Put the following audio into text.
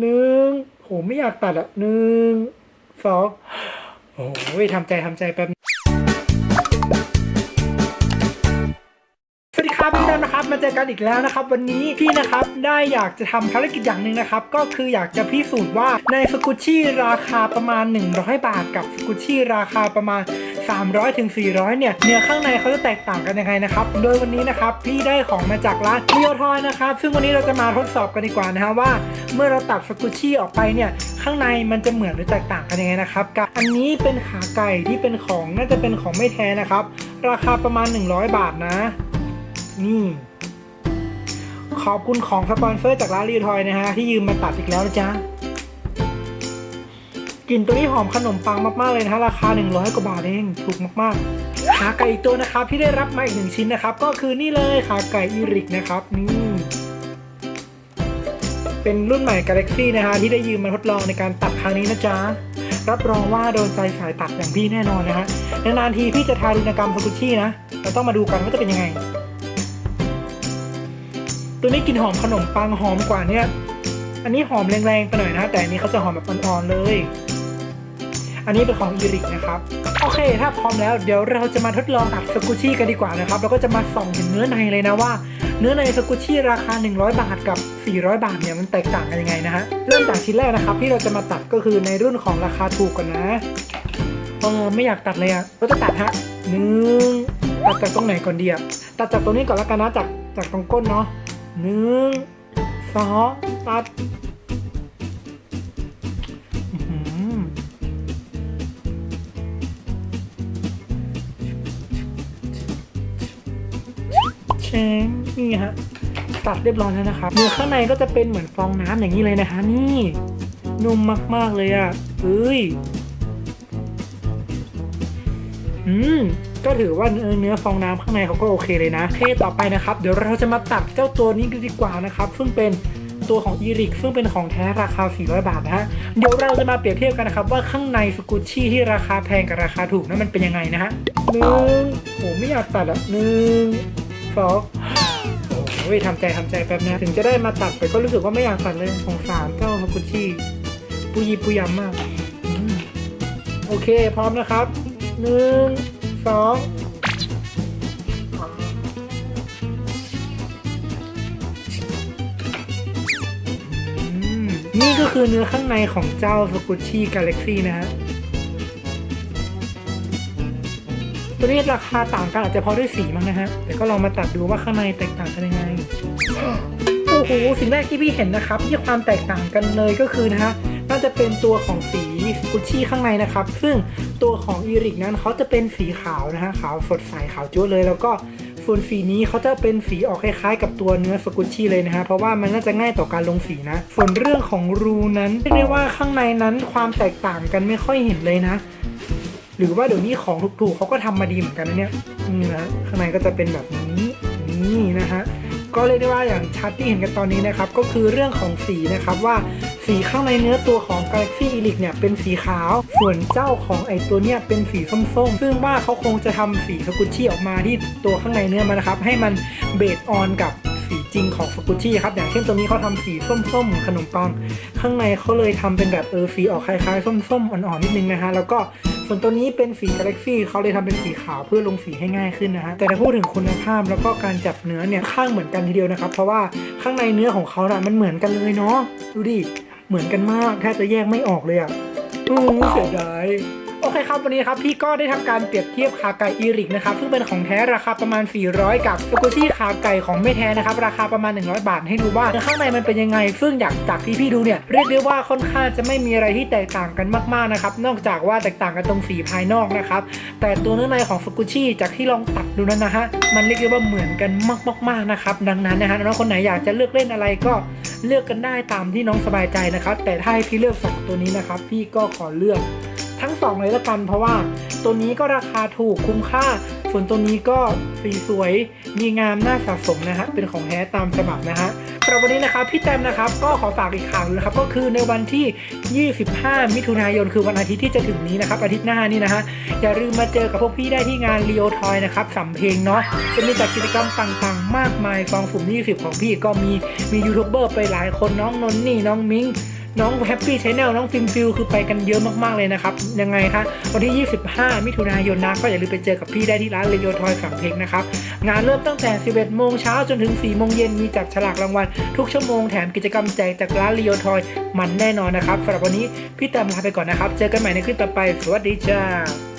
หนึ่งโหไม่อยากตัดอะหนึ่งสองโอ้ยทำใจทำใจแป๊บสวัสดีครับพี่แซมนะครับมาเจอกันอีกแล้วนะครับ วันนี้พี่นะครับได้อยากจะทำภารกิจอย่างหนึ่งนะครับ ก็คืออยากจะพิสูจน์ว่าในสกุชชี่ราคาประมาณ 100 บาทกับสกุชชี่ราคาประมาณ 300ถึง400 เนี่ยเนื้อข้างในเขาจะแตกต่างกันยังไงนะครับ โดยวันนี้นะครับพี่ได้ของมาจากร้านเรียวทอยนะครับ ซึ่งวันนี้เราจะมาทดสอบกันดีกว่านะฮะว่า เมื่อเราตัดสกุชชี่ออกไปเนี่ยข้างในมันจะเหมือนหรือแตกต่างกันยังไงนะครับกับอันนี้เป็นขาไก่ที่เป็นของน่าจะเป็นของไม่แท้นะครับ ราคาประมาณ 100 บาทนะ นี่ขอบคุณของสปอนเซอร์จากร้านรีทอยนะฮะที่ยืมมาตัดอีกแล้วนะจ๊ะ กลิ่นตัวนี้หอมขนมปังมากๆเลยนะฮะราคา 100 กว่าบาทเองถูกมากๆขาไก่อีกตัวนะครับที่ได้รับมาอีกหนึ่งชิ้นนะครับ ก็คือนี่เลยขาไก่อีริกนะครับนี่เป็นรุ่นใหม่ Galaxy นะฮะที่ได้ยืมมาทดลองในการตัดครั้งนี้นะจ๊ะรับรองว่าโดนใจสายตัดอย่างพี่แน่นอนนะฮะนานๆทีพี่จะทารุณกรรมสกุชี่นะเราต้องมาดูกันว่าจะเป็นยังไง ตัวนี้กลิ่นหอมขนมปังหอมกว่าเนี่ยอันนี้หอมแรงๆไปหน่อยนะ แต่อันนี้เขาจะหอมแบบอ่อนๆเลย อันนี้เป็นของอีริกนะครับ โอเค ถ้าพร้อมแล้วเดี๋ยวเราจะมาทดลองตัดสกุชี่กันดีกว่านะครับ แล้วก็จะมาส่องเห็นเนื้อในเลยนะว่า เนื้อในสกุชี่ราคา 100 บาทกับ 400 บาทเนี่ยมันแตกต่างกันยังไงนะฮะ เริ่มจากชิ้นแรกนะครับ ที่เราจะมาตัดก็คือในรุ่นของราคาถูกก่อนนะเออไม่อยากตัดเลยอะเราจะตัดฮะหนึ่งตัดจากตรงไหนก่อนดีอะตัดจากตรงนี้ก่อนแล้วกันนะจากจากตรงก้นเนาะหนึ่งสองตัด ชงนี่ฮะตัดเรียบร้อยแล้วนะครับเนื้อข้างในก็จะเป็นเหมือนฟองน้ำอย่างนี้เลยนะคะนี่นุ่มมากๆเลยอะ่ะเอ้ยอืมก็ถือว่าเนื้อฟองน้ำข้างในเขาก็โอเคเลยนะเคต่อไปนะครับ เดี๋ยวเราจะมาตัดเจ้าตัวนี้ดีกว่านะครับ ซึ่งเป็นตัวของอีริกซึ่งเป็นของแท้ราคา 400 บาทนะฮะ เดี๋ยวเราจะมาเปรียบเทียบกันนะครับ ว่าข้างในสกุชชี่ที่ราคาแพงกับราคาถูกนั้นมันเป็นยังไงนะฮะหนึ่งโหไม่อยากตัดอะหนึ่ง สองโอ้ยทำใจทำใจแป๊บนะถึงจะได้มาตัดไปก็รู้สึกว่าไม่อยากตัดเลยสงสารเจ้าสกุชชี่ปุยปุยำมาก โอเคพร้อมนะครับหนึ่งสองนี่ก็คือเนื้อข้างในของเจ้าสกุชชี่กาแล็กซี่นะฮะ ตัวนี้ราคาต่างกันอาจจะเพราะด้วยสีมั้งนะฮะ แต่ก็ลองมาตัดดูว่าข้างในแตกต่างกันยังไง โอ้โห สิ่งแรกที่พี่เห็นนะครับ ที่ความแตกต่างกันเลยก็คือนะฮะ น่าจะเป็นตัวของสีกุชชี่ข้างในนะครับ ซึ่งตัวของอีริกนั้นเขาจะเป็นสีขาวนะฮะ ขาวสดใสขาวจั๊วเลย แล้วก็ส่วนสีนี้เขาจะเป็นสีออกคล้ายๆ กับตัวเนื้อสกุชชี่เลยนะฮะ เพราะว่ามันน่าจะง่ายต่อการลงสีนะ ส่วนเรื่องของรูนั้นเรียกได้ว่าข้างในนั้นความแตกต่างกันไม่ค่อยเห็นเลยนะ หรือว่าเดี๋ยวนี้ของถูกๆเขาก็ทำมาดีเหมือนกันนะเนี่ยนี่นะข้างในก็จะเป็นแบบนี้นี่นะฮะก็เรียกได้ว่าอย่างชัดที่เห็นกันตอนนี้นะครับ ก็คือเรื่องของสีนะครับว่าสีข้างในเนื้อตัวของ Galaxy e l i x เนี่ยเป็นสีขาว ส่วนเจ้าของไอตัวเนี้ยเป็นสีส้มๆ ซึ่งว่าเขาคงจะทำสีสกุชชี่ออกมาที่ตัวข้างในเนื้อมันนะครับ ให้มันเบสออนกับสีจริงของสกุชชี่ครับ อย่างเช่นตัวนี้เขาทำสีส้มๆ ขนมปัง ข้างในเขาเลยทำเป็นแบบเออสีออกคล้ายๆ ส้มๆ อ่อนๆนิดนึงนะฮะแล้วก็ ส่วนตัวนี้เป็นสีกาเล็กซี่เขาเลยทำเป็นสีขาวเพื่อลงสีให้ง่ายขึ้นนะฮะแต่ถ้าพูดถึงคุณภาพแล้วก็การจับเนื้อเนี่ยข้างเหมือนกันทีเดียวนะครับ เพราะว่าข้างในเนื้อของเขาอะมันเหมือนกันเลยเนาะดูดิเหมือนกันมากแทบจะแยกไม่ออกเลยอะ่ะอือเสียดาย โอเคครับวันนี้ครับพี่ก็ได้ทำการเปรียบเทียบขาไก่อีริกนะครับซึ่งเป็นของแท้ราคาประมาณ 400 กับสกุชี่ขาไก่ของไม่แท้นะครับราคาประมาณ 100 บาทให้ดูว่าเนื้อข้างในมันเป็นยังไง ซึ่งจากจากที่พี่ดูเนี่ยเรียกได้ว่าค่อนข้างจะไม่มีอะไรที่แตกต่างกันมากๆนะครับนอกจากว่าแตกต่างกันตรงสีภายนอกนะครับแต่ตัวเนื้อในของสกุชี่จากที่ลองตัดดูนั้นนะฮะมันเรียกได้ว่าเหมือนกันมากๆนะครับดังนั้นนะฮะน้องคนไหนอยากจะเลือกเล่นอะไรก็เลือกกันได้ตามที่น้องสบายใจนะครับแต่ถ้าให้พี่เลือกสองตัวนี้นะครับพี่ก็ขอเลือก ทั้งสองเลยละกัน เพราะว่าตัวนี้ก็ราคาถูกคุ้มค่า ส่วนตัวนี้ก็สีสวยดีงามน่าสะสมนะฮะเป็นของแท้ตามฉบับนะฮะสำหรับวันนี้นะครับพี่แตมนะครับก็ขอฝากอีกข่าวหนึงนะครับก็คือในวันที่ 25 มิถุนายนคือวันอาทิตย์ที่จะถึงนี้นะครับอาทิตย์หน้านี่นะฮะอย่าลืมมาเจอกับพวกพี่ได้ที่งาน Leo Toy นะครับสำเพลงเนาะจะมีจัดกิจกรรมต่างๆ มากมายกองสุ่ม20 ของพี่ก็มีมียูทูบเบอร์ไปหลายคนน้องนนนี่น้องมิ้ง น้องแฮปปี้ชแนลน้องฟิล์มฟิลคือไปกันเยอะมากๆเลยนะครับ ยังไงคะวันที่ 25 มิถุนายนนะก็อย่าลืมไปเจอกับพี่ได้ที่ร้านเรโอทอยฝั่งเพงนะครับ งานเริ่มตั้งแต่ 11 โมงเช้าจนถึง 4 โมงเย็นมีจับฉลากรางวัล ทุกชั่วโมงแถมกิจกรรมแจกจากร้านเรโอทอยมันแน่นอนนะครับสำหรับวันนี้พี่แตมลาไปก่อนนะครับ เจอกันใหม่ในคลิปต่อไปสวัสดีจ้า